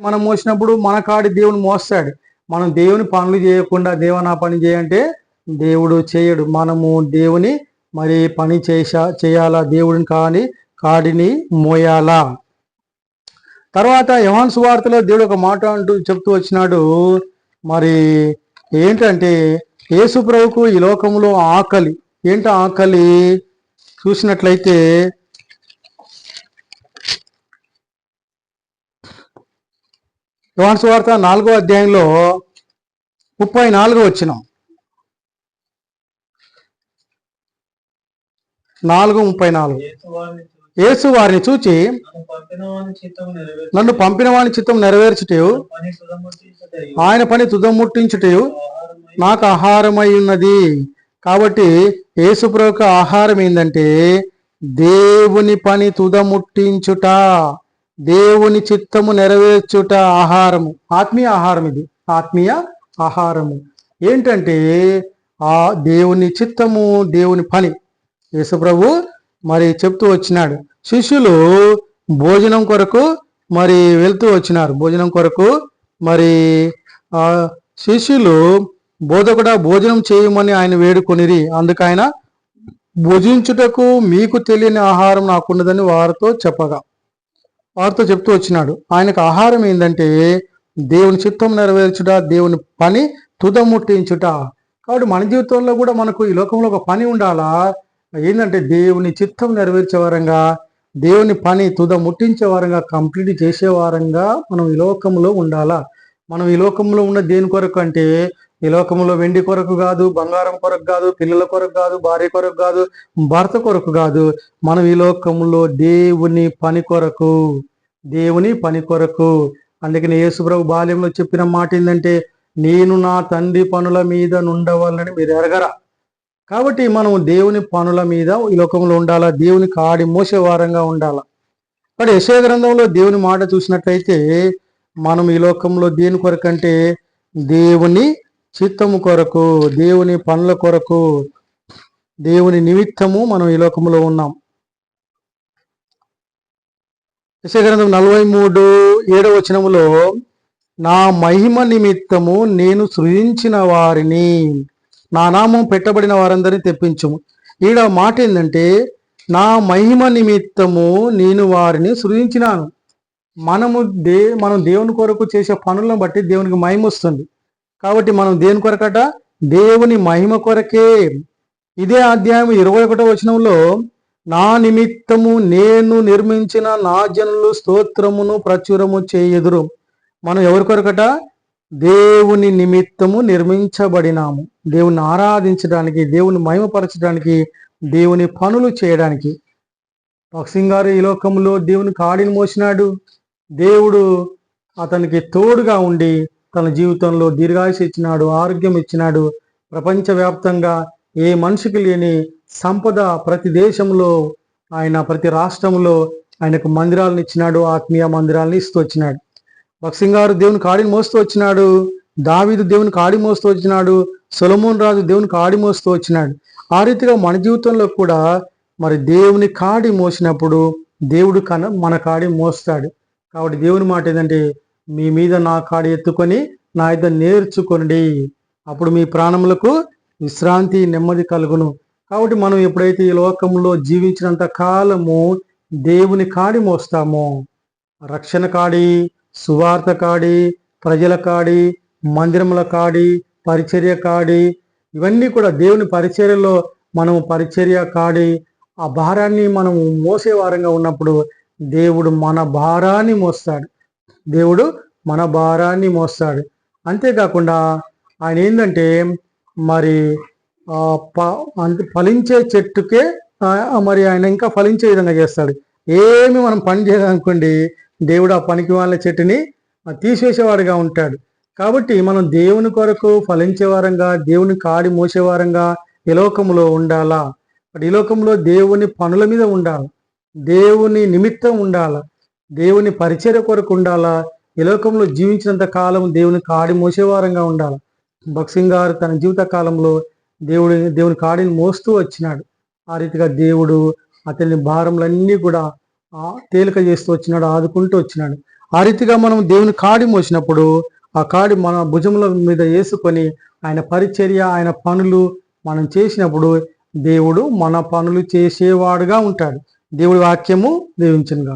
మనం మోసినప్పుడు మన కాడి దేవుని మోస్తాడు. మనం దేవుని పనులు చేయకుండా దేవనా పని చేయంటే దేవుడు చేయడు. మనము దేవుని మరి పని చేసా చేయాలా? దేవుడిని కాని కాడిని మోయాలా? తర్వాత యవాన్ సువార్తలో దేవుడు ఒక మాట అంటూ చెప్తూ వచ్చినాడు. మరి ఏంటంటే యేసు ప్రభుకు ఈ లోకంలో ఆకలి. ఏంటి ఆకలి? చూసినట్లయితే యోహాను సువార్త నాలుగో అధ్యాయంలో ముప్పై నాలుగు వచ్చిన. నాలుగు ముప్పై నాలుగు. యేసు వారిని చూచి, నన్ను పంపిన వాని చిత్తం నెరవేర్చుటయు ఆయన పని తుదముట్టించుటయు నాకు ఆహారమై ఉన్నది. కాబట్టి యేసుప్రభుకు ఆహారం ఏంటంటే దేవుని పని తుదముట్టించుట. దేవుని చిత్తము నెరవేర్చుట ఆహారము. ఆత్మీయ ఆహారం ఇది. ఆత్మీయ ఆహారము. ఏంటంటే ఆ దేవుని చిత్తము దేవుని పని. యేసుప్రభు మరి చెప్తూ వచ్చినాడు. శిష్యులు భోజనం కొరకు మరి వెళ్తూ వచ్చినారు. భోజనం కొరకు మరి ఆ శిష్యులు బోధకుడ భోజనం చేయమని ఆయన వేడుకొనిరి. అందుకు ఆయన భుజించుటకు మీకు తెలియని ఆహారం నాకున్నదని వారితో చెప్పగా. వారితో చెప్తూ వచ్చినాడు. ఆయనకు ఆహారం ఏంటంటే దేవుని చిత్తం నెరవేర్చుట దేవుని పని తుదముట్టించుట. కాబట్టి మన జీవితంలో కూడా మనకు ఈ లోకంలో ఒక పని ఉండాలా? ఏంటంటే దేవుని చిత్తం నెరవేర్చే వారంగా దేవుని పని తుద ముట్టించే వారంగా కంప్లీట్ చేసే వారంగా మనం ఈ లోకంలో ఉండాలా? మనం ఈ లోకంలో ఉన్న దేని కొరకు అంటే ఈ లోకంలో వెండి కొరకు కాదు బంగారం కొరకు కాదు పిల్లల కొరకు కాదు భార్య కొరకు కాదు భర్త కొరకు కాదు. మనం ఈ లోకంలో దేవుని పని కొరకు దేవుని పని కొరకు. అందుకని యేసుప్రభు బాల్యంలో చెప్పిన మాట ఏంటంటే నేను నా తండ్రి పనుల మీద నుండవాలని మీరు ఎరగరా. కాబట్టి మనం దేవుని పనుల మీద ఈ లోకంలో ఉండాలా? దేవుని కాడి మోసే వారంగా ఉండాలా? మరి యశయ గ్రంథంలో దేవుని మాట చూసినట్లయితే మనం ఈ లోకంలో దేని కొరకంటే దేవుని చిత్తము కొరకు దేవుని పనుల కొరకు దేవుని నిమిత్తము మనం ఈ లోకంలో ఉన్నాం. యశగ్రంథం నలభై మూడు ఏడవ వచనములో నా మహిమ నిమిత్తము నేను సృజించిన వారిని నా నామం పెట్టబడిన వారందరినీ తెప్పించుము. ఈడ మాట ఏంటంటే నా మహిమ నిమిత్తము నేను వారిని సృజించినాను. మనము దే మనం దేవుని కొరకు చేసే పనులను బట్టి దేవునికి మహిమ వస్తుంది. కాబట్టి మనం దేని కొరకట? దేవుని మహిమ కొరకే. ఇదే అధ్యాయం ఇరవై ఒకటో వచనంలో నా నిమిత్తము నేను నిర్మించిన నా జనులు స్తోత్రమును ప్రచురము చేయుదురు. మనం ఎవరి కొరకట? దేవుని నిమిత్తము నిర్మించబడినాము. దేవుని ఆరాధించడానికి దేవుని మహిమపరచడానికి దేవుని పనులు చేయడానికి. భక్సింగ్ గారు ఈ లోకంలో దేవుని కాడిని మోసినాడు. దేవుడు అతనికి తోడుగా ఉండి తన జీవితంలో దీర్ఘాయుష ఇచ్చినాడు ఆరోగ్యం ఇచ్చినాడు. ప్రపంచవ్యాప్తంగా ఏ మనిషికి లేని సంపద ప్రతి దేశంలో ఆయన ప్రతి రాష్ట్రంలో ఆయనకు మందిరాలను ఇచ్చినాడు ఆత్మీయ మందిరాలను ఇస్తూ వచ్చినాడు. భక్సింగారు దేవుని కాడిని మోస్తూ వచ్చినాడు దావీదు దేవుని కాడి మోస్తూ వచ్చినాడు సొలమోన్ రాజు దేవుని కాడి మోస్తూ వచ్చినాడు. ఆ రీతిగా మన జీవితంలో కూడా మరి దేవుని కాడి మోసినప్పుడు దేవుడు కన మన కాడి మోస్తాడు. కాబట్టి దేవుని మాట ఏంటంటే మీ మీద నా కాడి ఎత్తుకొని నా ఇద్దరు నేర్చుకోండి అప్పుడు మీ ప్రాణములకు విశ్రాంతి నెమ్మది కలుగును. కాబట్టి మనం ఎప్పుడైతే ఈ లోకంలో జీవించినంత కాలము దేవుని కాడి మోస్తామో రక్షణ కాడి సువార్త కాడి ప్రజల కాడి మందిరముల కాడి పరిచర్య కాడి ఇవన్నీ కూడా దేవుని పరిచర్యలో మనం పరిచర్య కాడి ఆ భారాన్ని మనం మోసే వారంగా ఉన్నప్పుడు దేవుడు మన భారాన్ని మోస్తాడు. దేవుడు మన భారాన్ని మోస్తాడు. అంతేకాకుండా ఆయన ఏంటంటే మరి అంటే ప- ఫలించే చెట్టుకే మరి ఆయన ఇంకా ఫలించే విధంగా చేస్తాడు. ఏమి మనం పని చేయాలనుకోండి దేవుడు ఆ పనికి వాళ్ళ చెట్టుని తీసేసేవాడుగా ఉంటాడు. కాబట్టి మనం దేవుని కొరకు ఫలించే వారంగా దేవుని కాడి మోసేవారంగా ఈ లోకంలో ఉండాలా? బట్ ఈ లోకంలో దేవుని పనుల మీద ఉండాలి? దేవుని నిమిత్తం ఉండాలా? దేవుని పరిచర్య కొరకు ఉండాలా? ఈ లోకంలో జీవించినంత కాలం దేవుని కాడి మోసేవారంగా ఉండాలి? భక్సింగ్ గారు తన జీవిత కాలంలో దేవుడి దేవుని కాడిని మోస్తూ వచ్చినాడు. ఆ రీతిగా దేవుడు అతని భారములన్నీ కూడా తేలిక చేస్తూ వచ్చినాడు ఆదుకుంటూ వచ్చినాడు. ఆ రీతిగా మనం దేవుని కాడి మోసినప్పుడు ఆ కాడి మన భుజముల మీద వేసుకొని ఆయన పరిచర్య ఆయన పనులు మనం చేసినప్పుడు దేవుడు మన పనులు చేసేవాడుగా ఉంటాడు. దేవుడి వాక్యము దీవించనుగా